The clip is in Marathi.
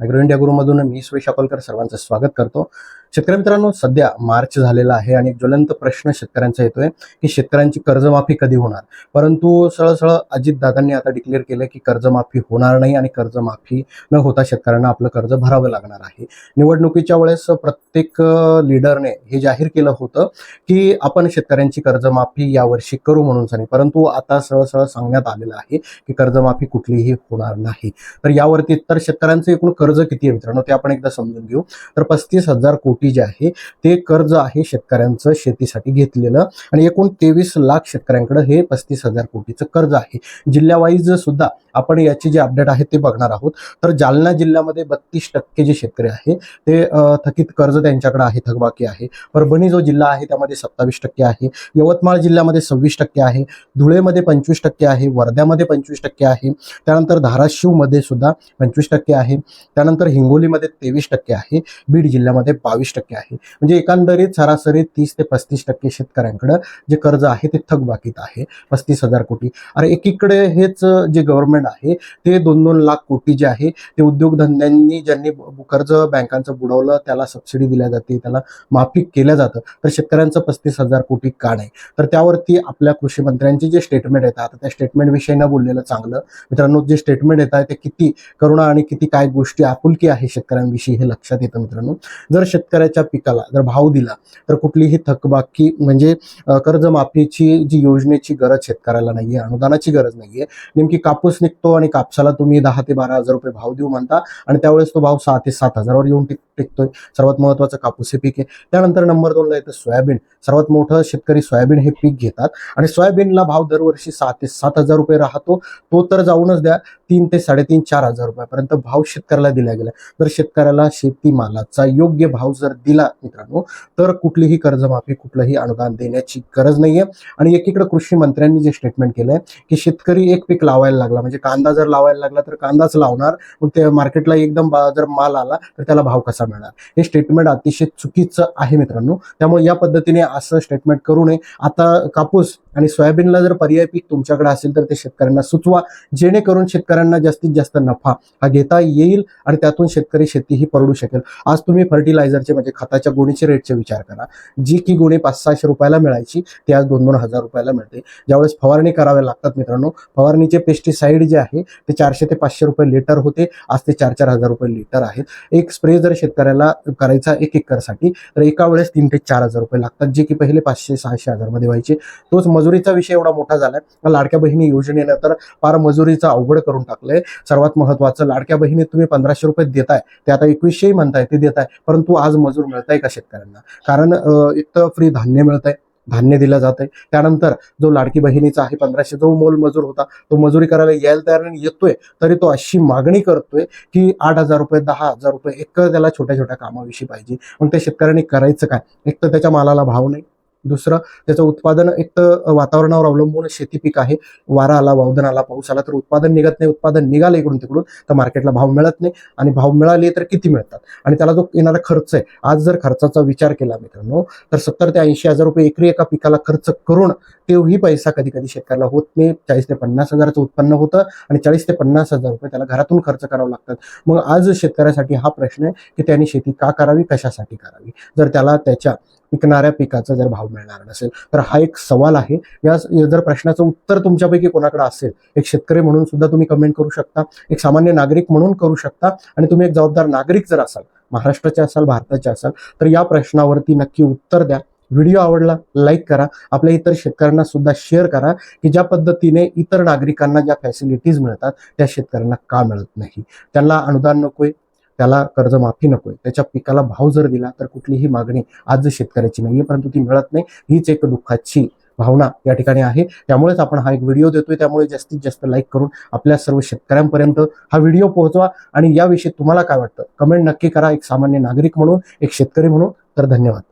अॅग्रो इंडिया गुरुमधून मी सुरेश अकोलकर सर्वांचं स्वागत करतो. शेतकरी मित्रांनो सध्या मार्च झालेला आहे आणि ज्वलंत प्रश्न शेतकऱ्यांचा येतोय की शेतकऱ्यांची कर्जमाफी कधी होणार? परंतु सरळ अजितदादांनी आता डिक्लेअर केलं की कर्जमाफी होणार नाही आणि कर्जमाफी न होता शेतकऱ्यांना आपलं कर्ज भरावं लागणार आहे. निवडणुकीच्या वेळेस प्रत्येक लिडरने हे जाहीर केलं होतं की आपण शेतकऱ्यांची कर्जमाफी यावर्षी करू म्हणून सांगितलं. परंतु आता सरळ सरळ सांगण्यात आलेलं आहे की कर्जमाफी कुठलीही होणार नाही. तर यावरती तर शेतकऱ्यांचं एकूण कर्ज किती आहे मित्रांनो? ते आपण एकदा समजून घेऊ. तर पस्तीस हजार कोटी जे आहे ते कर्ज आहे शेतकऱ्यांचं शेतीसाठी घेतलेलं. आणि एकूण तेवीस लाख शेतकऱ्यांकडे हे पस्तीस हजार कोटीचं कर्ज आहे. जिल्ह्यावाईज सुद्धा आपण याची जे अपडेट आहे ते बघणार आहोत. तर जालना जिल्ह्यामध्ये बत्तीस टक्के जे शेतकरी आहे ते थकीत कर्ज त्यांच्याकडे आहे थकबाकी आहे. परभणी जो जिल्हा आहे त्यामध्ये सत्तावीस टक्के आहे. यवतमाळ जिल्ह्यामध्ये सव्वीस टक्के आहे. धुळेमध्ये पंचवीस टक्के आहे. वर्ध्यामध्ये पंचवीस टक्के आहे. त्यानंतर धाराशिवमध्ये सुद्धा पंचवीस टक्के आहे. त्यानंतर हिंगोलीमध्ये तेवीस टक्के आहे. बीड जिल्ह्यामध्ये बावीस टक्के आहे. म्हणजे एकंदरीत सरासरी तीस ते पस्तीस टक्के शेतकऱ्यांकडं जे कर्ज आहे ते थकबाकीत आहे. पस्तीस हजार कोटी. अरे एकीकडे हेच जे गव्हर्नमेंट आहे. ते दोन दोन लाख कोटी जे आहे ते उद्योगधंद्यांनी ज्यांनी कर्ज बँकांचं बुडवलं त्याला सबसिडी दिल्या जाते त्याला माफी केलं जातं. तर शेतकऱ्यांचं पस्तीस हजार कोटी का नाही तर त्यावरती आपल्या कृषी मंत्र्यांचे जे स्टेटमेंट येतात आता त्या स्टेटमेंट विषयी न बोललेलं चांगलं. मित्रांनो जे स्टेटमेंट येत आहे ते किती करुणा आणि किती काय गोष्टी आपुलकी आहे शेतकऱ्यांविषयी हे लक्षात येतं मित्रांनो. जर शेतकऱ्याच्या पिकाला जर भाव दिला तर कुठलीही थकबाकी म्हणजे कर्जमाफीची जी योजनेची गरज शेतकऱ्याला नाहीये अनुदानाची गरज नाहीये. नेमकी कापूस टिकतो आणि कापसाला तुम्ही दहा ते बारा हजार रुपये भाव देऊ म्हणता आणि त्यावेळेस तो भाव सहा ते सात हजारावर येऊन टिक टिकतोय. सर्वात महत्वाचं कापूस हे पीक आहे. त्यानंतर नंबर दोनला येतं सोयाबीन. सर्वात मोठं शेतकरी सोयाबीन हे पीक घेतात आणि सोयाबीनला भाव दरवर्षी सहा ते सात हजार रुपये राहतो. तो तर जाऊनच द्या तीन ते साडेतीन चार हजार रुपयापर्यंत भाव शेतकऱ्याला दिला गेला. तर शेतकऱ्याला शेतीमालाचा योग्य भाव जर दिला मित्रांनो तर कुठलीही कर्जमाफी कुठलंही अनुदान देण्याची गरज नाहीये. आणि एकीकडे कृषी मंत्र्यांनी जे स्टेटमेंट केलंय की शेतकरी एक पीक लावायला लागला म्हणजे कांदा जर लावायला लागला तर कांदाच लावणार. मग ते मार्केटला एकदम जर माल आला तर त्याला भाव कसा मिळणार? हे स्टेटमेंट अतिशय चुकीचं आहे मित्रांनो. त्यामुळे या पद्धतीने असं स्टेटमेंट करू नये. आता कापूस आणि सोयाबीनला जर पर्याय पीक तुमच्याकडे असेल तर ते शेतकऱ्यांना सुचवा. जेणेकरून शेतकऱ्यांना जास्तीत जास्त नफा हा घेता येईल आणि त्यातून शेतकरी शेती ही परवडू शकेल. आज तुम्ही फर्टिलायझरचे म्हणजे खताच्या गोणीचे रेटचे विचार करा. जी की गोणी पाच सहाशे रुपयाला मिळायची ती आज दोन दोन हजार रुपयाला मिळते. ज्यावेळेस फवारणी कराव्या लागतात मित्रांनो फवारणीचे पेस्टिसाइड जे आहे ते चारशे ते पाचशे रुपये लिटर होते. आज ते चार चार हजार रुपये लिटर आहेत. एक स्प्रे जर शेतकऱ्याला करायचा एक एकरसाठी तर एका वेळेस तीन ते चार हजार रुपये लागतात जे की पहिले पाचशे सहाशे हजारमध्ये व्हायचे. तोच मजुरीचा विषय एवढा मोठा झालाय. लाडक्या बहिणी योजनेनं तर फार मजुरीचा अवघड करून टाकलंय. सर्वात महत्वाचं लाडक्या बहिणीत तुम्ही पंधराशे रुपये देताय ते आता एकवीसशेही म्हणताय ते देताय. परंतु आज मजूर मिळताय का शेतकऱ्यांना? कारण एक तर फ्री धान्य मिळत आहे धान्य दिलं जात आहे त्यानंतर जो लाडकी बहिणीचा आहे पंधराशे जो मोल मजूर होता तो मजुरी करायला यायला तयार आणि येतोय. तरी तो अशी मागणी करतोय की आठ हजार रुपये दहा हजार रुपये एक त्याला छोट्या छोट्या कामाविषयी पाहिजे. मग त्या शेतकऱ्यांनी करायचं काय? एक तर त्याच्या मालाला भाव नाही. दुसरं त्याचं उत्पादन एक तर वातावरणावर अवलंबून शेती पीक आहे. वारा आला वावधन आला पाऊस आला तर उत्पादन निघत नाही उत्पादन निघालं इकडून तिकडून तर मार्केटला भाव मिळत नाही आणि भाव मिळाले तर किती मिळतात? आणि त्याला जो येणारा खर्च आहे आज जर खर्चाचा विचार केला मित्रांनो तर सत्तर ते ऐंशी हजार रुपये एकरी एका पिकाला खर्च करून तेवढी पैसा कधी कधी शेतकऱ्याला होत नाही. चाळीस ते पन्नास हजाराचं उत्पन्न होतं आणि चाळीस ते पन्नास हजार रुपये त्याला घरातून खर्च करावं लागतात. मग आज शेतकऱ्यासाठी हा प्रश्न आहे की त्यांनी शेती का करावी कशासाठी करावी? जर त्याला त्याच्या पिकणाऱ्या पिकाचा जर भाव मिळणार नसेल तर हा एक सवाल आहे. या जर प्रश्नाचं उत्तर तुमच्यापैकी कोणाकडे असेल एक शेतकरी म्हणून सुद्धा तुम्ही कमेंट करू शकता एक सामान्य नागरिक म्हणून करू शकता आणि तुम्ही एक जबाबदार नागरिक जर असाल महाराष्ट्राचे असाल भारताचे असाल तर या प्रश्नावरती नक्की उत्तर द्या. व्हिडिओ आवडला लाईक करा. आपल्या इतर शेतकऱ्यांना सुद्धा शेअर करा की ज्या पद्धतीने इतर नागरिकांना ज्या फॅसिलिटीज मिळतात त्या शेतकऱ्यांना का मिळत नाही. त्यांना अनुदान नकोय त्याला कर्जमाफी नकोय. त्याच्या पिकाला भाव जर दिला तर कुठलीही मागणी आज शेतकऱ्याची नाहीये परंतु ती मिळत नाही. हीच एक दुःखाची भावना या ठिकाणी आहे. त्यामुळेच आपण हा एक व्हिडिओ देतोय. त्यामुळे जास्तीत जास्त लाईक करून आपल्या सर्व शेतकऱ्यांपर्यंत हा व्हिडिओ पोहोचवा. आणि याविषयी तुम्हाला काय वाटतं? कमेंट नक्की करा. एक सामान्य नागरिक म्हणून एक शेतकरी म्हणून. तर धन्यवाद.